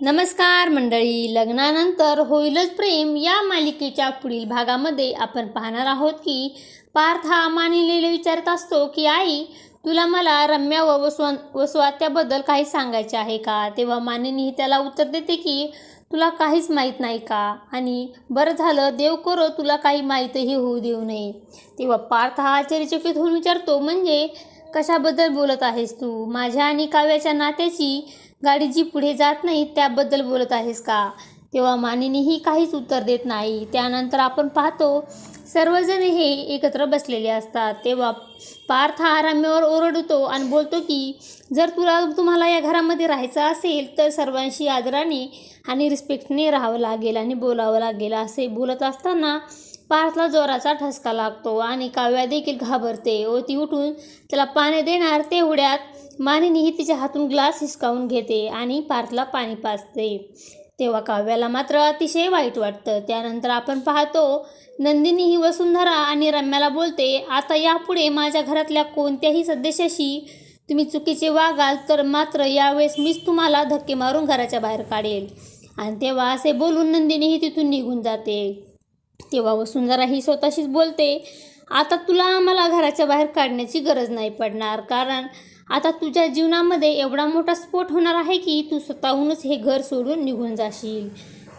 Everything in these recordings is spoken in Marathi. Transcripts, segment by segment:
नमस्कार मंडळी लग्नानंतर होईलच प्रेम या मालिकेच्या पुढील भागामध्ये आपण पाहणार आहोत की पार्थ हा मानिलेले विचारत असतो की आई तुला मला रम्या व वसवा वसवात्याबद्दल काही सांगायचे आहे का? तेव्हा मानिनी त्याला उत्तर देते की तुला काहीच माहीत नाही का? आणि बरं झालं देव करो तुला काही माहीतही होऊ देऊ नये. तेव्हा पार्थ हा आश्चर्यचकित होऊन विचारतो म्हणजे कशाबद्दल बोलत आहेस तू? माझ्या आणि काव्याच्या नात्याची गाडी जी पुढे जात नाही त्याबद्दल बोलत आहेस का? तेव्हा मानिनीही काहीच उत्तर देत नाही. त्यानंतर आपण पाहतो सर्वजण हे एकत्र बसलेले असतात. तेव्हा पार्थ हा रम्यावर ओरडतो आणि बोलतो की जर तुला तुम्हाला या घरामध्ये राहायचं असेल तर सर्वांशी आदराने आणि रिस्पेक्टने राहावं लागेल आणि बोलावं लागेल असे बोलत असताना पार्थला जोराचा ठसका लागतो आणि काव्या देखील घाबरते. व ती उठून त्याला पाणी देणार तेवढ्यात मानिनीही तिच्या हातून ग्लास हिसकावून घेते आणि पार्थला पाणी पाजते. तेव्हा काव्याला मात्र अतिशय वाईट वाटतं. त्यानंतर आपण पाहतो नंदिनी ही वसुंधरा आणि रम्याला बोलते आता यापुढे माझ्या घरातल्या कोणत्याही सदस्याशी तुम्ही चुकीचे वागाल तर मात्र यावेळेस मीच तुम्हाला धक्के मारून घराच्या बाहेर काढेल. आणि तेव्हा असे बोलून नंदिनीही तिथून निघून जाते. तेव्हा वसुंधरा ही स्वतःशीच बोलते आता तुला आम्हाला घराच्या बाहेर काढण्याची गरज नाही पडणार कारण आता तुझ्या जीवनामध्ये एवढा मोठा स्फोट होणार आहे की तू स्वतःहूनच हे घर सोडून निघून जाशील.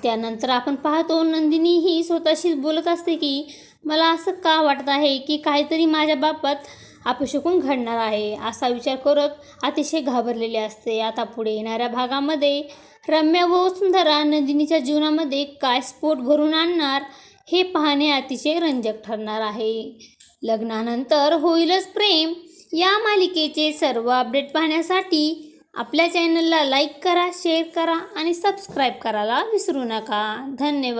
त्यानंतर आपण पाहतो नंदिनी ही स्वतःशीच बोलत असते की मला असं का वाटत आहे की काहीतरी माझ्या बाबत अपशकून घडणार आहे असा विचार करत अतिशय घाबरलेले असते. आता पुढे येणाऱ्या भागामध्ये रम्या व सुंदरा नंदिनीच्या जीवनामध्ये काय स्फोट घडून आणणार हे पाहणे अतिशय रंजक ठरणार आहे. लग्नानंतर होईलच प्रेम. या मालिकेचे सर्व अपडेट पाहण्यासाठी आपल्या चॅनलला लाईक करा शेअर करा आणि सबस्क्राईब करायला विसरू नका. धन्यवाद.